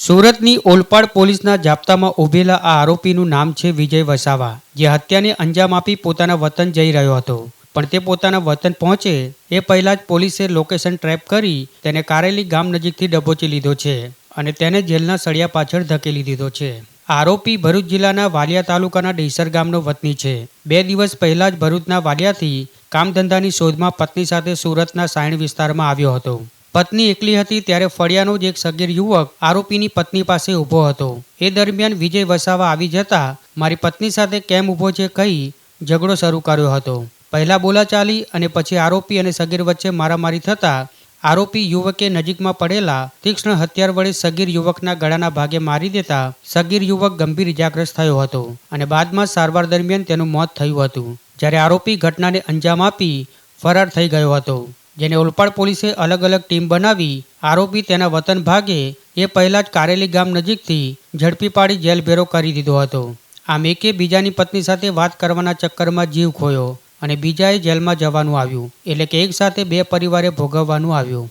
સુરતની ઓલપાડ પોલીસના જાપ્તામાં ઉભેલા આ આરોપીનું નામ છે વિજય વસાવા. જે હત્યાને અંજામ આપી પોતાના વતન જઈ રહ્યો હતો. પણ તે પોતાના વતન પહોંચે એ પહેલા જ પોલીસે લોકેશન ટ્રેપ કરી તેને કારેલી ગામ નજીકથી ડબોચી લીધો છે અને તેને જેલના સળિયા પાછળ ધકેલી દીધો છે. આરોપી ભરૂચ જિલ્લાના વાલિયા તાલુકાના ડેસર ગામનો વતની છે. બે દિવસ પહેલા જ ભરૂચના વાલિયાથી કામધંધાની શોધમાં પત્ની સાથે સુરતના સાયણ વિસ્તારમાં આવ્યો હતો. પત્ની એકલી હતી ત્યારે ફળિયાનો જ એક સગીર યુવક આરોપીની પત્ની પાસે ઊભો હતો. એ દરમિયાન વિજય વસાવા આવી જતા મારી પત્ની સાથે કેમ ઊભો છે કહી ઝઘડો શરૂ કર્યો હતો. પહેલા બોલાચાલી અને પછી આરોપી અને સગીર વચ્ચે મારામારી થતાં આરોપી યુવકે નજીકમાં પડેલા તીક્ષ્ણ હથિયાર વડે સગીર યુવકના ગળાના ભાગે મારી દેતા સગીર યુવક ગંભીર ઇજાગ્રસ્ત થયો હતો અને બાદમાં સારવાર દરમિયાન તેનું મોત થયું હતું. જ્યારે આરોપી ઘટનાને અંજામ આપી ફરાર થઈ ગયો હતો. જેને ઓલપાડ પોલીસે અલગ અલગ ટીમ બનાવી આરોપી તેના વતન ભાગે એ પહેલા જ કારેલી ગામ નજીકથી ઝડપી પાડી જેલ ભેરો કરી દીધો હતો. આમ એકે બીજાની પત્ની સાથે વાત કરવાના ચક્કરમાં જીવ ખોયો અને બીજાએ જેલમાં જવાનું આવ્યું. એટલે કે એક સાથે બે પરિવારે ભોગવવાનું આવ્યું.